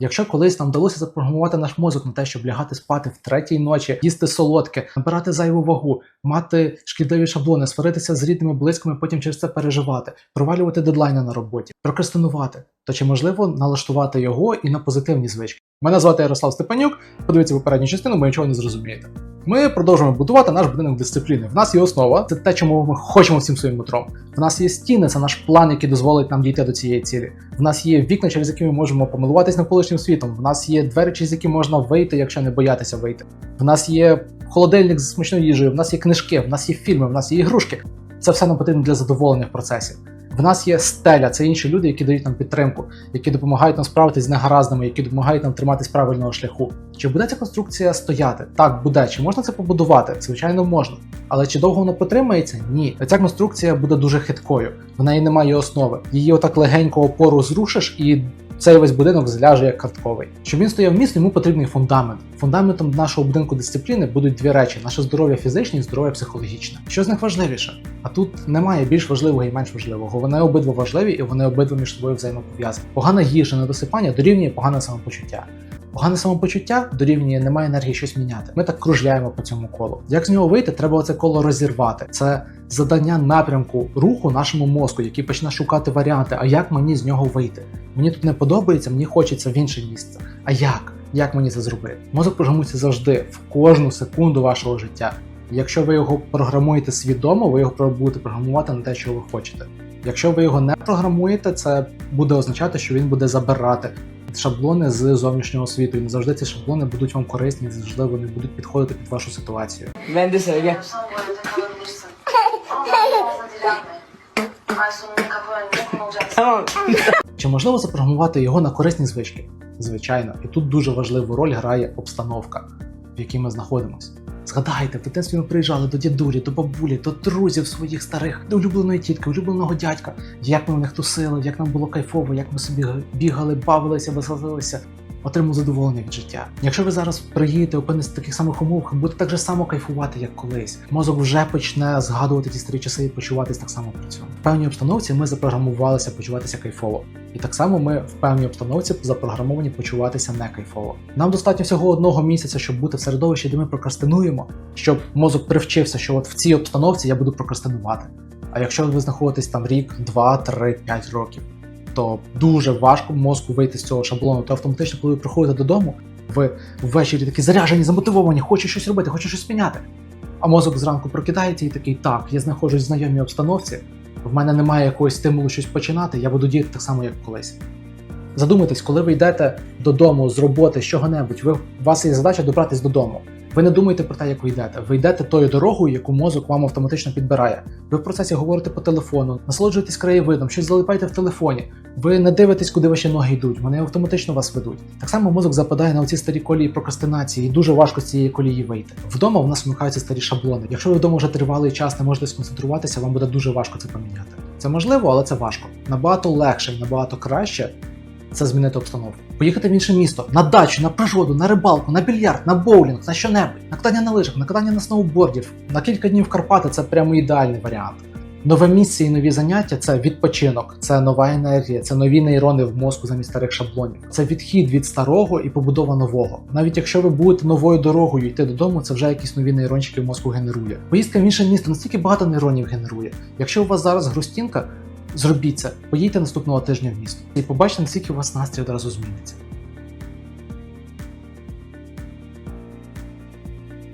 Якщо колись нам вдалося запрограмувати наш мозок на те, щоб лягати спати в третій ночі, їсти солодке, набирати зайву вагу, мати шкідливі шаблони, сваритися з рідними, близькими, потім через це переживати, провалювати дедлайни на роботі, прокрастинувати, то чи можливо налаштувати його і на позитивні звички? Мене звати Ярослав Степанюк. Подивіться попередню частину, бо нічого не зрозумієте. Ми продовжуємо будувати наш будинок дисципліни. В нас є основа, це те, чому ми хочемо всім своїм нутром. В нас є стіни, це наш план, який дозволить нам дійти до цієї цілі. В нас є вікна, через які ми можемо помилуватись навколишнім світом. В нас є двері, через які можна вийти, якщо не боятися вийти. В нас є холодильник з смачною їжею, в нас є книжки, в нас є фільми, в нас є ігрушки. Це все нам потрібно для задоволення в процесі. В нас є стеля, це інші люди, які дають нам підтримку, які допомагають нам справитись з негараздами, які допомагають нам триматись правильного шляху. Чи буде ця конструкція стояти? Так, буде. Чи можна це побудувати? Звичайно, можна. Але чи довго воно протримається? Ні. Ця конструкція буде дуже хиткою. В неї немає основи. Її отак легенько опору зрушиш і. Цей весь будинок зляже як картковий. Щоб він стояв міцно, йому потрібний фундамент. Фундаментом нашого будинку дисципліни будуть дві речі: наше здоров'я фізичне і здоров'я психологічне. Що з них важливіше? А тут немає більш важливого і менш важливого. Вони обидва важливі і вони обидва між собою взаємопов'язані. Погана їжа, недосипання дорівнює погане самопочуття. Погане самопочуття дорівнює немає енергії щось міняти. Ми так кружляємо по цьому колу. Як з нього вийти? Треба оце коло розірвати. Це задання напрямку руху нашому мозку, який почне шукати варіанти. А як мені з нього вийти? Мені тут не подобається, мені хочеться в інше місце. А як? Як мені це зробити? Мозок програмується завжди в кожну секунду вашого життя. Якщо ви його програмуєте свідомо, ви його будете програмувати на те, що ви хочете. Якщо ви його не програмуєте, це буде означати, що він буде забирати шаблони з зовнішнього світу. І не завжди ці шаблони будуть вам корисні, не завжди вони будуть підходити під вашу ситуацію. Чи можливо запрограмувати його на корисні звички? Звичайно, і тут дуже важливу роль грає обстановка, в якій ми знаходимося. Згадайте, в дитинстві ми приїжджали до дідулі, до бабулі, до друзів своїх старих, до улюбленої тітки, улюбленого дядька, як ми в них тусили, як нам було кайфово, як ми собі бігали, бавилися, веселилися, отримали задоволення від життя. Якщо ви зараз приїдете, опинитесь в таких самих умовах, будете так же само кайфувати, як колись. Мозок вже почне згадувати ті старі часи і почуватись так само при цьому. В певній обстановці ми запрограмувалися почуватися кайфово. І так само ми в певній обстановці запрограмовані почуватися не кайфово. Нам достатньо всього одного місяця, щоб бути в середовищі, де ми прокрастинуємо, щоб мозок привчився, що от в цій обстановці я буду прокрастинувати. А якщо ви знаходитесь там рік, два, три, п'ять років, то дуже важко мозку вийти з цього шаблону. То автоматично, коли ви приходите додому, ви ввечері такі заряжені, замотивовані, хочу щось робити, хочу щось міняти. А мозок зранку прокидається і такий: так, я знаходжусь в знайомій обстановці, в мене немає якогось стимулу щось починати, я буду діяти так само, як колись. Задумайтесь, коли ви йдете додому з роботи з чого-небудь, ви, у вас є задача добратись додому. Ви не думаєте про те, як ви йдете. Ви йдете тою дорогою, яку мозок вам автоматично підбирає. Ви в процесі говорите по телефону, насолоджуєтесь краєвидом, щось залипаєте в телефоні. Ви не дивитесь, куди ваші ноги йдуть, вони автоматично вас ведуть. Так само мозок западає на оці старі колії прокрастинації, і дуже важко з цієї колії вийти. Вдома в нас вмикаються старі шаблони. Якщо ви вдома вже тривалий час не можете сконцентруватися, вам буде дуже важко це поміняти. Це можливо, але це важко. Набагато легше набагато краще це змінити обстановку. Поїхати в інше місто, на дачу, на природу, на рибалку, на більярд, на боулінг, на що-небудь, на катання на лижах, на катання на сноубордів, на кілька днів в Карпати це прямо ідеальний варіант. Нове місце і нові заняття це відпочинок, це нова енергія, це нові нейрони в мозку замість старих шаблонів. Це відхід від старого і побудова нового. Навіть якщо ви будете новою дорогою йти додому, це вже якісь нові нейрончики в мозку генерує. Поїздка в інше місто настільки багато нейронів генерує. Якщо у вас зараз грустінка, зробіть це, поїдьте наступного тижня в місто і побачите, наскільки у вас настрій одразу зміниться.